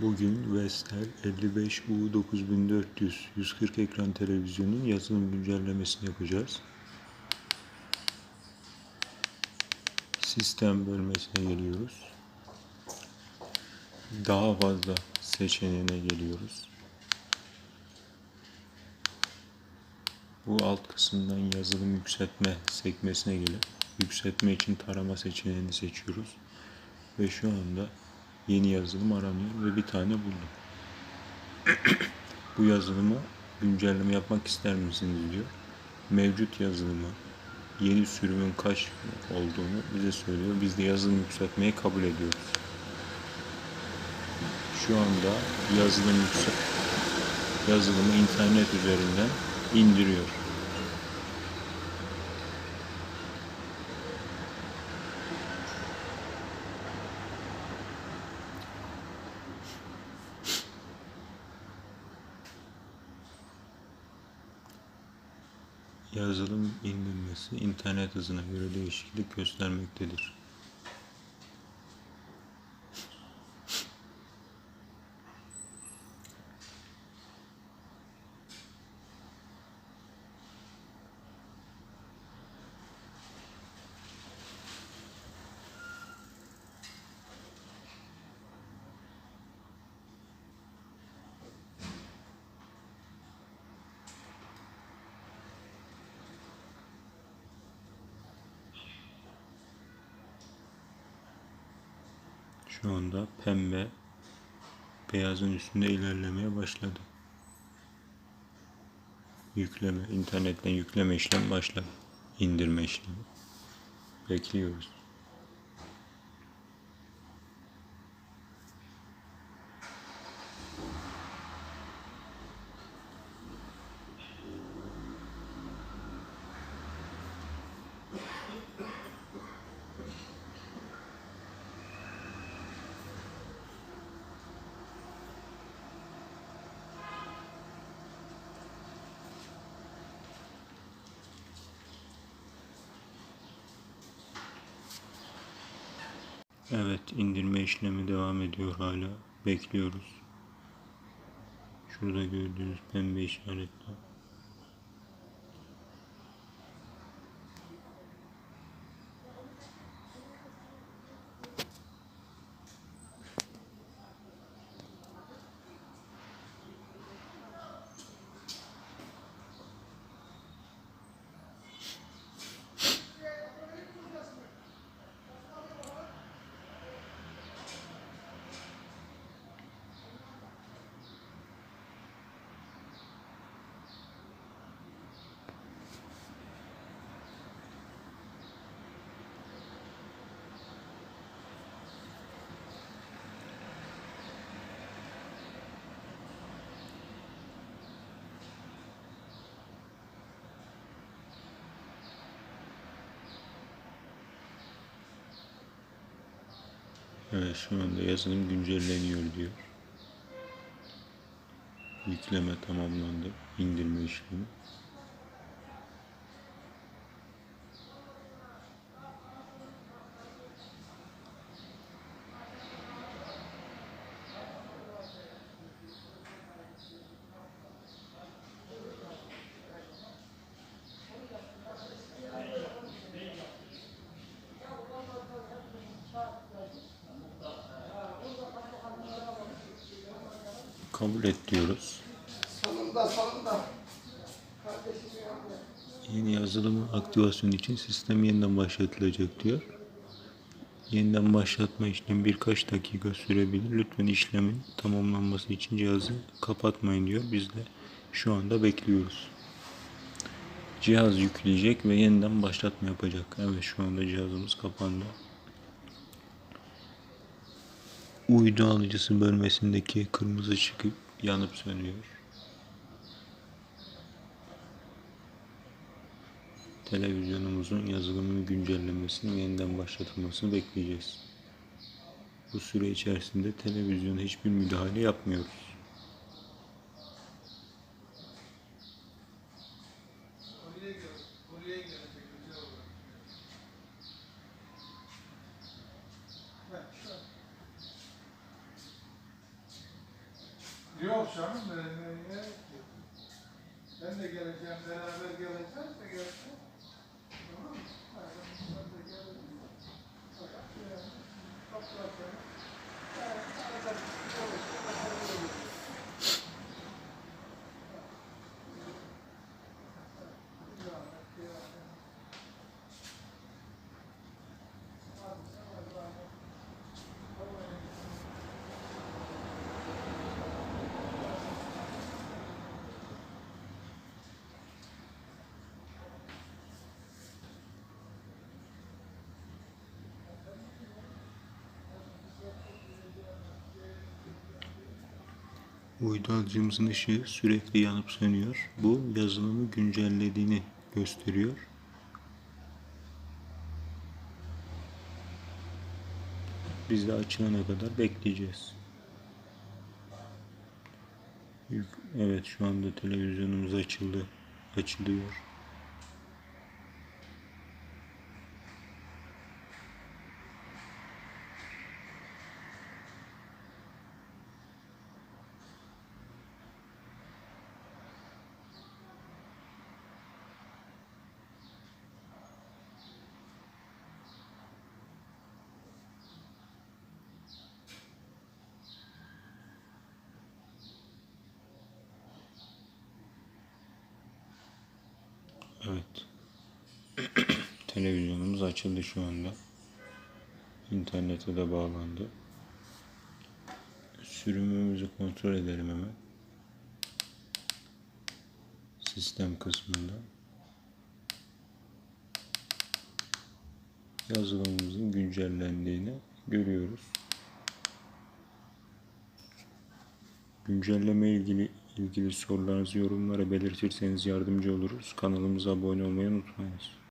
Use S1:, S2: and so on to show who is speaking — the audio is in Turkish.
S1: Bugün Vestel 55U9400 140 ekran televizyonun yazılım güncellemesini yapacağız. Sistem bölmesine geliyoruz. Daha fazla seçeneğine geliyoruz. Bu alt kısımdan yazılım yükseltme sekmesine gelip yükseltme için tarama seçeneğini seçiyoruz. Ve şu anda yeni yazılım aranıyor ve bir tane buldum. Bu yazılıma güncelleme yapmak ister misiniz diyor. Mevcut yazılıma yeni sürümün kaç olduğunu bize söylüyor. Biz de yazılım yükseltmeyi kabul ediyoruz. Şu anda yazılım yüksel yazılımı internet üzerinden indiriyor. Yazılım indirmesi internet hızına göre değişiklik göstermektedir. Şu anda pembe beyazın üstünde ilerlemeye başladı. Yükleme, internetten yükleme işlemi başladı. İndirme işlemi. Bekliyoruz. Evet, indirme işlemi devam ediyor hala. Bekliyoruz. Şurada gördüğünüz pembe işaretler. Evet, şu anda yazılım güncelleniyor diyor. Yükleme tamamlandı. İndirme işlemi. Kabul et diyoruz.
S2: Sonunda sonunda.
S1: Yeni yazılımın aktivasyonu için sistem yeniden başlatılacak diyor. Yeniden başlatma işlemi birkaç dakika sürebilir. Lütfen işlemin tamamlanması için cihazı kapatmayın diyor. Biz de şu anda bekliyoruz. Cihaz yükleyecek ve yeniden başlatma yapacak. Evet şu anda cihazımız kapandı. Uydu alıcısı bölmesindeki kırmızı çıkıp yanıp sönüyor. televizyonumuzun yazılımını güncellemesini yeniden başlatılmasını bekleyeceğiz. Bu süre içerisinde televizyona hiçbir müdahale yapmıyoruz.
S3: Yok canım ben, ben, ben, de geleceğim, beraber geleceğiz de geleceğim.
S1: Uydu alıcımızın ışığı sürekli yanıp sönüyor. Bu yazılımı güncellediğini gösteriyor. Biz de açılana kadar bekleyeceğiz. Evet şu anda televizyonumuz açıldı. Açılıyor. Evet. Televizyonumuz açıldı şu anda. İnternete de bağlandı. Sürümümüzü kontrol edelim hemen. Sistem kısmında. Yazılımımızın güncellendiğini görüyoruz. Güncelleme ilgili ilgili sorularınızı yorumlara belirtirseniz yardımcı oluruz. Kanalımıza abone olmayı unutmayınız.